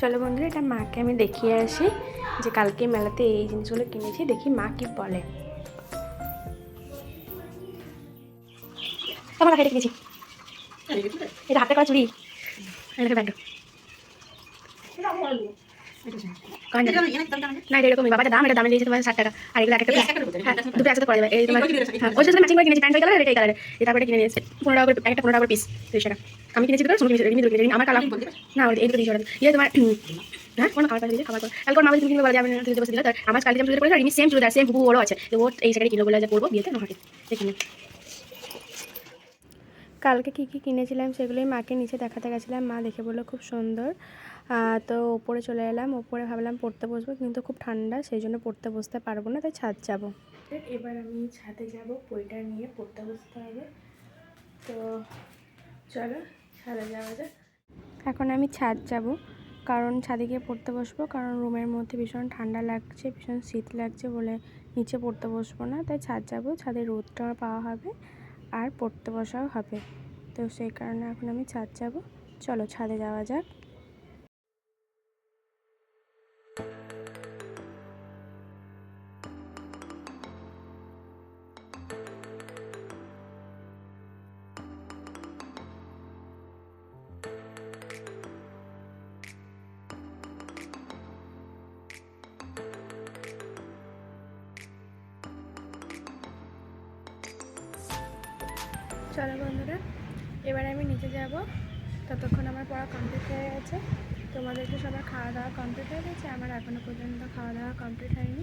চলো বন্ধুরা এটা মাকে আমি দেখিয়ে আসি যে কালকে মেলাতে এই জিনিসগুলো কিনেছি। দেখি মা কি বলে। তোমার কাছে কিনেছি। এটা হাতে করা চুড়ি। এটা ব্যাগ না এটা এরকমই বাবা দাম এটা দামে দিয়েছে তোমার ষাট টাকা। আর এগুলো এক একটা হ্যাঁ দুটো একসাথে করা যাবে। এই তোমার হ্যাঁ ওই সাথে ম্যাচিং করে কিনেছি প্যান্ট কালার আর এই কালারে এই তারপরে কিনে নিয়েছে পনেরো টাকা করে একটা পনেরো টাকা পিস তিরিশ টাকা। আমি কিনেছি দুটো তুমি কিনেছি দুটো কিনেছি আমার কালার না এই দুটো ইয়ে তোমার হুম, হ্যাঁ কোনো খাবার দিয়েছে খাবার করে কালকে মা তুমি কিনবে বলে যাবে না বসে দিল তার আমার কালকে আমি সেম চুড়িদার সেম বুবু ওরও আছে। তো এই বলে যে করব বিয়েতে নহাটি দেখিনি কালকে কী কী কিনেছিলাম সেগুলোই মাকে নিচে দেখাতে গেছিলাম। মা দেখে বলল খুব সুন্দর। তো ওপরে চলে এলাম। ওপরে ভাবলাম পড়তে বসবো কিন্তু খুব ঠান্ডা সেই জন্য পড়তে বসতে পারব না তাই ছাদ যাব। এবার আমি ছাদে যাব বইটা নিয়ে পড়তে বসতে হবে। তো চলো ছাদে যাওয়া যাক। এখন আমি ছাদ যাব কারণ ছাদে গিয়ে পড়তে বসবো কারণ রুমের মধ্যে ভীষণ ঠান্ডা লাগছে ভীষণ শীত লাগছে বলে নিচে পড়তে বসবো না তাই ছাদ যাব। ছাদে রোদটা পাওয়া হবে আর পড়তে বসাও হবে। তো সেই কারণে এখন আমি ছাদ যাব। চলো ছাদে যাওয়া যাক। চলো বন্ধুরা, এবার আমি নিচে যাব। ততক্ষণ আমার পড়া কমপ্লিট হয়ে গেছে। তোমাদেরকে সবার খাওয়া দাওয়া কমপ্লিট হয়ে গেছে? আমার এখনও পর্যন্ত খাওয়া দাওয়া কমপ্লিট হয়নি।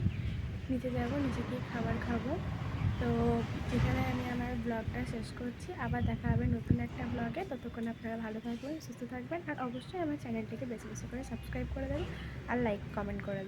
নিচে যাব, নিচে গিয়ে খাবার খাব। তো এখানে আমি আমার ব্লগটা শেষ করছি। আবার দেখা হবে নতুন একটা ব্লগে ততক্ষণ আপনারা ভালো থাকবেন, সুস্থ থাকবেন। আর অবশ্যই আমার চ্যানেলটিকে বেশি বেশি করে সাবস্ক্রাইব করে দেবেন। আর লাইক কমেন্ট করে দেবেন।